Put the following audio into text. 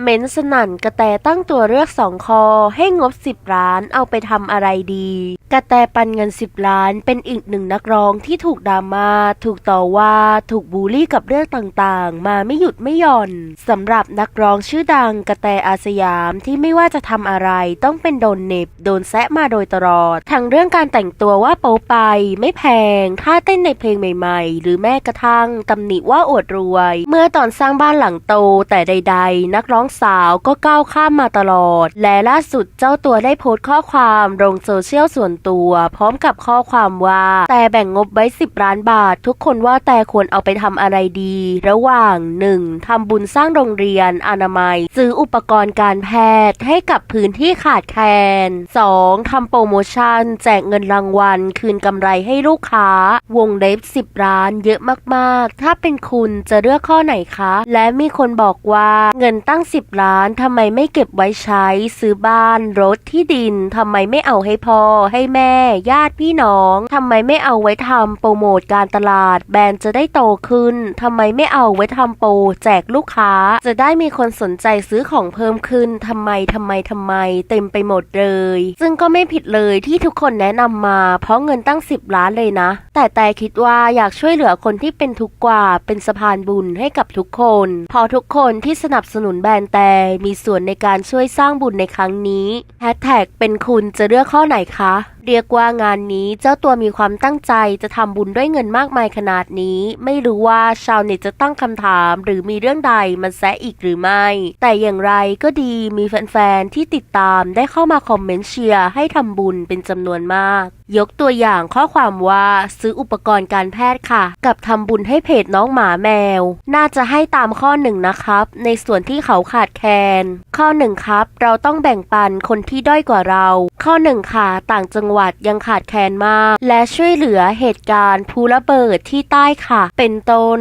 เม้นสนั่นกระแตตั้งตัวเลือกสองคอ ให้งบสิบล้านเอาไปทำอะไรดี กระแตปันเงิน 10 ล้านเป็นอีกหนึ่งนักร้องที่ถูกดราม่าถูกต่อว่าถูกบูลลี่กับเรื่องต่างๆ มาไม่หยุดไม่หย่อนสำหรับนักร้องชื่อดังกระแตอาสยามที่ไม่ว่าจะทำอะไรต้องเป็นโดนเน็บ โดนแซะมาโดยตลอด ทั้งเรื่องการแต่งตัวว่าโป๊ไป ไม่แพงท่าเต้นในเพลงใหม่ๆ หรือแม้กระทั่งตำหนิว่าอวดรวย เมื่อตอนสร้างบ้านหลังโตแต่ใด ๆ นักร้องสาวก็ก้าวข้ามมาตลอด และล่าสุดเจ้าตัวได้โพสต์ข้อความลงโซเชียลส่วนตัว พร้อมกับข้อความว่า แต่แบ่งงบไว้ 10ล้านบาท ทุกคนว่าแต่ควรเอาไปทำอะไรดี ระหว่าง 1. ทำบุญสร้างโรงเรียนอนามัย ซื้ออุปกรณ์การแพทย์ให้กับพื้นที่ขาดแคลน 2. ทำโปรโมชั่น แจกเงินรางวัล คืนกำไรให้ลูกค้า วงเล็บ 10ล้าน เยอะมากๆ ถ้าเป็นคุณจะเลือกข้อไหนคะ และมีคนบอกว่าเงินตั้ง 10 ล้านทำไมไม่เก็บไว้ใช้ ซื้อบ้านรถที่ดินทำไมไม่เอาให้พ่อให้แม่ ญาติพี่น้อง ทำไมไม่เอาไว้ทำโปรโมทการตลาด แบรนด์จะได้โตขึ้น ทำไมไม่เอาไว้ทำโปรแจกลูกค้า จะได้มีคนสนใจซื้อของเพิ่มขึ้น ทำไม ทำไม ทำไม เต็มไปหมดเลย ซึ่งก็ไม่ผิดเลยที่ทุกคนแนะนำมา เพราะเงินตั้ง 10 ล้านเลยนะ แต่แต่คิดว่าอยากช่วยเหลือคนที่เป็นทุกข์กว่า เป็นสะพานบุญให้กับทุกคน พอทุกคนที่สนับสนุนแบรนด์แต่มีส่วนในการช่วยสร้างบุญในครั้งนี้แฮชแท็กเป็นคุณจะเลือกข้อไหนคะเรียกว่างานนี้เจ้าตัวมีความตั้งใจจะทำบุญด้วยเงินมากมายขนาดนี้ ไม่รู้ว่าชาวเน็ตจะตั้งคำถาม หรือมีเรื่องใดมันแซะอีกหรือไม่ แต่อย่างไรก็ดีมีแฟนๆที่ติดตามได้เข้ามาคอมเมนต์เชียร์ให้ทำบุญเป็นจำนวนมาก ยกตัวอย่างข้อความว่าซื้ออุปกรณ์การแพทย์ค่ะ กับทำบุญให้เพจน้องหมาแมว น่าจะให้ตามข้อหนึ่งนะครับ ในส่วนที่เขาขาดแคลนข้อหนึ่งครับ เราต้องแบ่งปันคนที่ด้อยกว่าเรา ข้อหนึ่งค่ะ ต่างจังหวัดยังขาดแคลนมาก และช่วยเหลือเหตุการณ์ภูระเบิดที่ใต้ค่ะ เป็นต้น